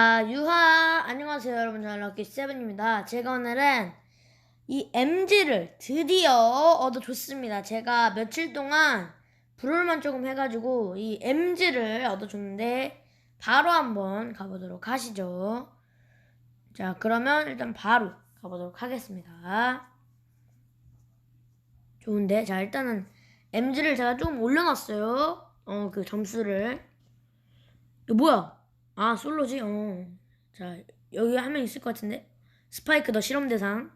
아, 유하, 안녕하세요, 여러분. 저는 럭키7입니다. 제가 오늘은 이 MG를 드디어 얻어줬습니다. 제가 며칠 동안 브롤만 조금 해가지고 이 MG를 얻어줬는데 바로 한번 가보도록 하시죠. 자, 그러면 일단 바로 가보도록 하겠습니다. 좋은데? 자, 일단은 MG를 제가 조금 올려놨어요. 어, 그 점수를. 이거 뭐야? 아, 솔로지? 어. 자, 여기 한 명 있을 것 같은데? 스파이크 너 실험 대상.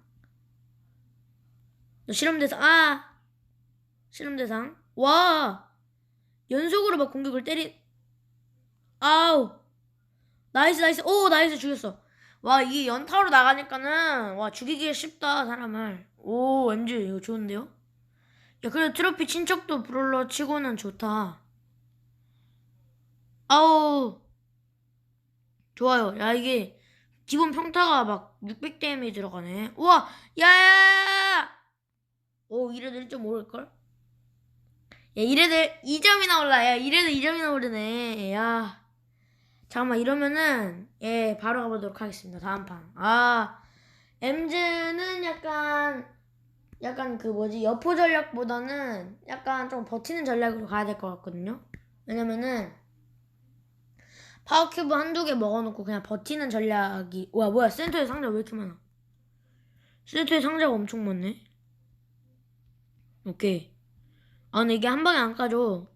너 실험 대상. 아! 실험 대상. 와! 연속으로 막 공격을 때리. 아우! 나이스, 나이스. 오, 나이스 죽였어. 와, 이게 연타로 나가니까는, 와, 죽이기 쉽다, 사람을. 오, MG, 이거 좋은데요? 야, 그래도 트로피 친척도 브롤러 치고는 좋다. 아우! 좋아요. 야, 이게 기본 평타가 막 600데미 들어가네. 우와! 야야야야! 오, 이래도 1.5일걸? 야, 이래도 2점이나 올라. 야, 이래도 2점이나 오르네. 야. 잠깐만, 이러면은, 예, 바로 가보도록 하겠습니다. 다음 판. 아, 엠즈는 약간, 약간 그 뭐지, 여포 전략보다는 약간 좀 버티는 전략으로 가야 될 것 같거든요. 왜냐면은, 파워큐브 한두 개 먹어놓고 그냥 버티는 전략이 와 뭐야 센터에 상자 왜 이렇게 많아? 센터에 상자가 엄청 많네? 오케이. 아 근데 이게 한 방에 안 까져.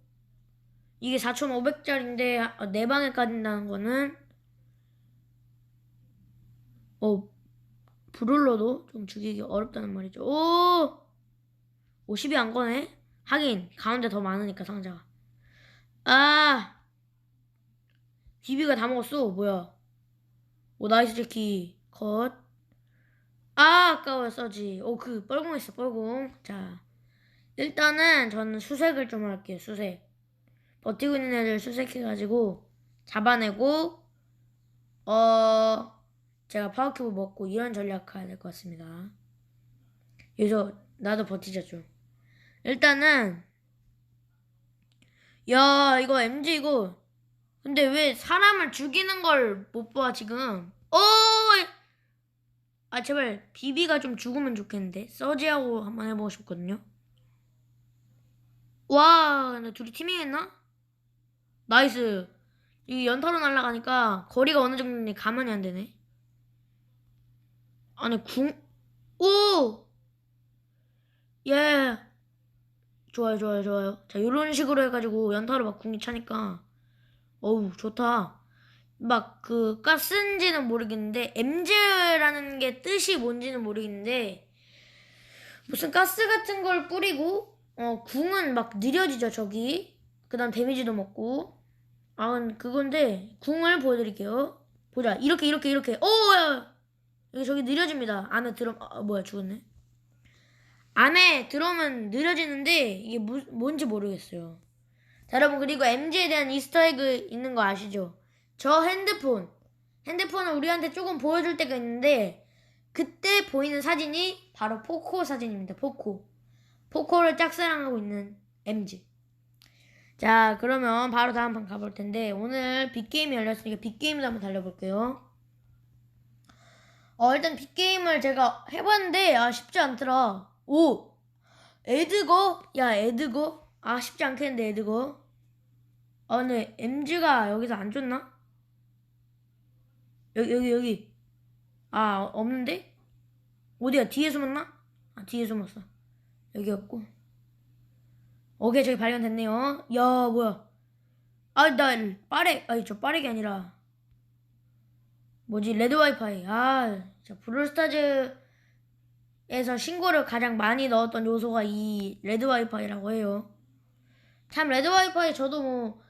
이게 4,500짜리인데 네 방에 까진다는 거는 어 브롤러도 좀 죽이기 어렵다는 말이죠. 오! 50이 안 거네 하긴 가운데 더 많으니까 상자가. 아 비비가 다 먹었어. 뭐야? 오 나이스 제키 컷. 아 아까워 써지. 오 그 뻘공 있어 뻘공. 자 일단은 저는 수색을 좀 할게요. 수색. 버티고 있는 애들 수색해가지고 잡아내고 어 제가 파워큐브 먹고 이런 전략 가야 될 것 같습니다. 여기서 나도 버티자 좀. 일단은 야 이거 MG 이거 근데 왜 사람을 죽이는 걸 못 봐, 지금? 어! 아, 제발, 비비가 좀 죽으면 좋겠는데. 서지하고 한번 해보고 싶거든요. 와, 근데 둘이 티밍했나? 나이스. 이 연타로 날아가니까 거리가 어느 정도인지 가만히 안 되네. 아니, 궁, 오! 예. 좋아요, 좋아요, 좋아요. 자, 이런 식으로 해가지고 연타로 막 궁이 차니까 어우 좋다. 막 그 가스인지는 모르겠는데 MZ라는 게 뜻이 뭔지는 모르겠는데 무슨 가스 같은 걸 뿌리고 어 궁은 막 느려지죠 저기. 그다음 데미지도 먹고. 아 그건데 궁을 보여드릴게요. 보자 이렇게 이렇게 이렇게 오야 여기 저기 느려집니다. 안에 들어 아 뭐야 죽었네. 안에 들어오면 느려지는데 이게 뭐, 뭔지 모르겠어요. 자, 여러분 그리고 MG에 대한 이스터에그 있는 거 아시죠? 저 핸드폰 핸드폰을 우리한테 조금 보여줄 때가 있는데 그때 보이는 사진이 바로 포코 사진입니다. 포코 포코를 짝사랑하고 있는 MG 자 그러면 바로 다음 판 가볼 텐데 오늘 빅게임이 열렸으니까 빅게임도 한번 달려볼게요. 어 일단 빅게임을 제가 해봤는데 아 쉽지 않더라. 오 에드거 야 에드거 아 쉽지 않겠는데 에드거 아 근데 MG가 여기서 안 줬나? 여기 여기 여기. 아 없는데? 어디야? 뒤에 숨었나? 아 뒤에 숨었어. 여기 없고. 오케이 저기 발견됐네요. 야 뭐야? 아나 빠레 아니 저 빠르게 아니라. 뭐지? 레드 와이파이. 아 진짜 브롤스타즈에서 신고를 가장 많이 넣었던 요소가 이 레드 와이파이라고 해요 참 레드 와이파이 저도 뭐,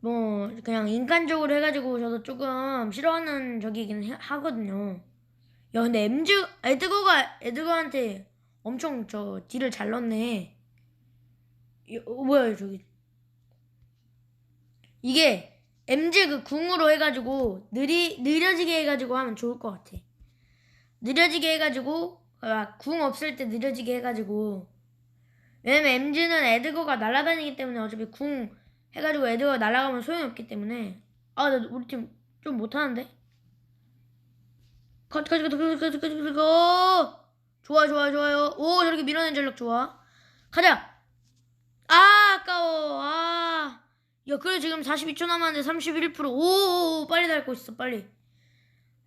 뭐, 그냥 인간적으로 해가지고 저도 조금 싫어하는 저기긴 해- 하거든요. 야, 근데 MG, 에드거가, 에드거한테 엄청 저 딜을 잘 넣네. 이- 어, 뭐야, 저기. 이게 MG 그 궁으로 해가지고 느리, 느려지게 해가지고 하면 좋을 것 같아. 느려지게 해가지고, 아, 궁 없을 때 느려지게 해가지고, 왜냐면 엠즈는 에드거가 날아다니기 때문에 어차피 궁 해가지고 에드거가 날아가면 소용없기 때문에. 아 나 우리 팀 좀 못하는데? 컷 컷 컷 컷 컷 컷컷 좋아 좋아 좋아요. 오 저렇게 밀어낸 전력 좋아. 가자. 아 아까워. 아야 그래 지금 42초 남았는데 31%오 빨리 달고 있어 빨리.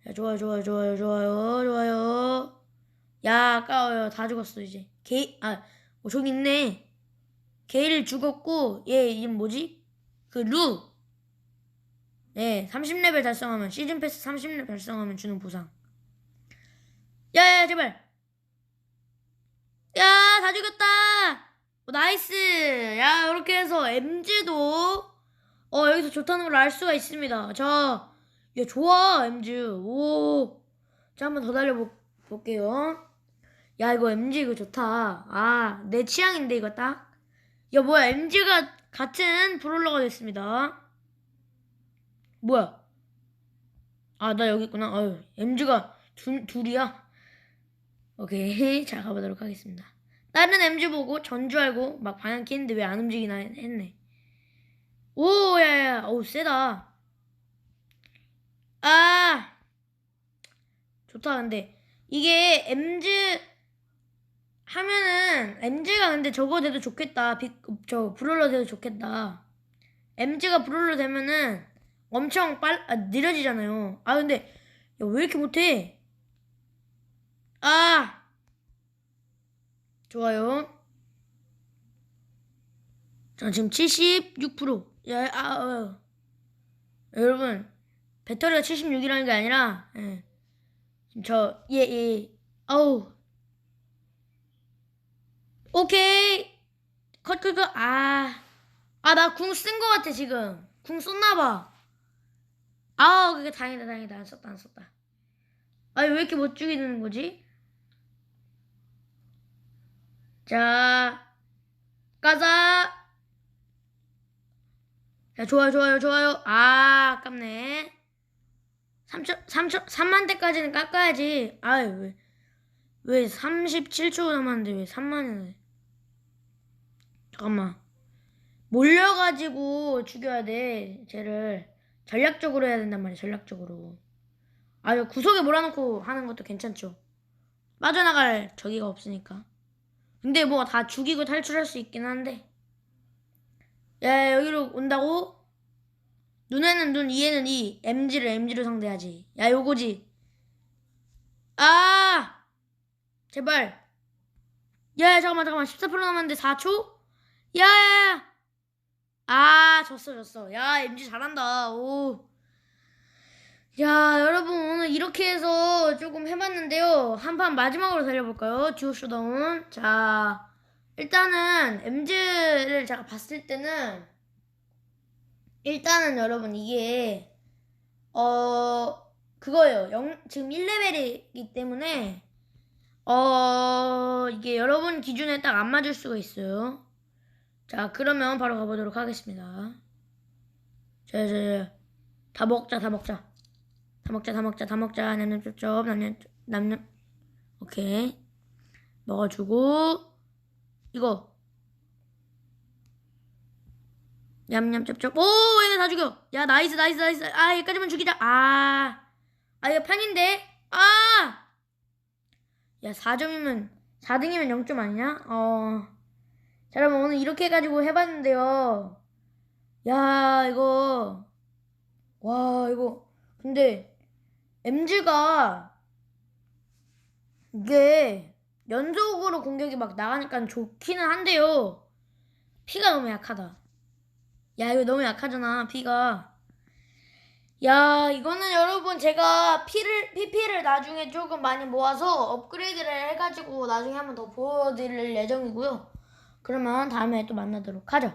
야 좋아요 좋아요 좋아요 좋아요 좋아요. 야 아까워요. 다 죽었어 이제. 개 아 어, 저기 있네. 게일 죽었고, 얘, 이름 뭐지? 그, 루. 네, 30레벨 달성하면, 시즌 패스 30레벨 달성하면 주는 보상. 야, 야, 제발. 야, 다 죽였다. 오, 나이스. 야, 이렇게 해서 MG도, 어, 여기서 좋다는 걸 알 수가 있습니다. 자, 야, 좋아, MG. 오. 자, 한 번 더 달려볼게요. 야, 이거 MG 이거 좋다. 아, 내 취향인데, 이거 딱. 야, 뭐야, MG가 같은 브롤러가 됐습니다. 뭐야? 아, 나 여기 있구나. 아유, MG가 둘, 둘이야? 오케이. 자, 가보도록 하겠습니다. 다른 MG 보고 전주 알고 막 방향 키는데 왜 안 움직이나 했- 했네. 오, 야, 야, 어우, 세다. 아! 좋다, 근데. 이게 MG 하면은, MG가 근데 저거 돼도 좋겠다. 빅, 저, 브롤러 돼도 좋겠다. MG가 브롤러 되면은 엄청 빨, 아, 느려지잖아요. 아, 근데, 야, 왜 이렇게 못해? 아! 좋아요. 자, 지금 76%. 야, 아, 어. 여러분, 배터리가 76이라는 게 아니라, 예. 저, 예, 예. 아우. 오케이. 컷, 컷, 컷. 아. 아, 나 궁 쓴 거 같아, 지금. 궁 썼나봐. 아, 그게 다행이다, 다행이다. 안 썼다, 안 썼다. 아니, 왜 이렇게 못 죽이는 거지? 자, 가자. 자, 좋아요, 좋아요, 좋아요. 아, 아깝네. 3천, 3천, 3만 대까지는 깎아야지. 아유, 왜, 왜 37초 남았는데 왜 3만이나 잠깐만. 몰려가지고 죽여야 돼, 쟤를. 전략적으로 해야 된단 말이야, 전략적으로. 아유, 구석에 몰아놓고 하는 것도 괜찮죠. 빠져나갈 저기가 없으니까. 근데 뭐 다 죽이고 탈출할 수 있긴 한데. 야, 여기로 온다고? 눈에는 눈, 이에는 이. MG를 MG로 상대하지. 야, 요거지. 아! 제발. 야, 야, 잠깐만, 잠깐만. 14% 남았는데 4초? 야, 야, 야. 아, 졌어, 졌어. 야, MG 잘한다. 오. 야, 여러분, 오늘 이렇게 해서 조금 해봤는데요. 한 판 마지막으로 달려볼까요? 듀오 쇼다운. 자, 일단은, MG를 제가 봤을 때는, 일단은 여러분, 이게, 어, 그거예요. 영, 지금 1레벨이기 때문에, 어, 이게 여러분 기준에 딱 안 맞을 수가 있어요. 자, 그러면 바로 가보도록 하겠습니다. 자, 자, 자. 다 먹자, 다 먹자. 다 먹자, 다 먹자, 다 먹자. 남냠 쩝쩝, 남냠, 남냠. 오케이. 먹어주고, 이거. 냠냠 쩝쩝. 오, 얘네 다 죽여. 야, 나이스, 나이스, 나이스. 아, 여기까지만 죽이자. 아. 아, 이거 판인데? 아! 야, 4점이면, 4등이면 0점 아니냐? 어. 자, 여러분, 오늘 이렇게 해가지고 해봤는데요. 야, 이거. 와, 이거. 근데, MG가, 이게, 연속으로 공격이 막 나가니까 좋기는 한데요. 피가 너무 약하다. 야, 이거 너무 약하잖아, 피가. 야, 이거는 여러분 제가 피를, PP를 나중에 조금 많이 모아서 업그레이드를 해가지고 나중에 한번 더 보여드릴 예정이고요. 그러면 다음에 또 만나도록 하죠.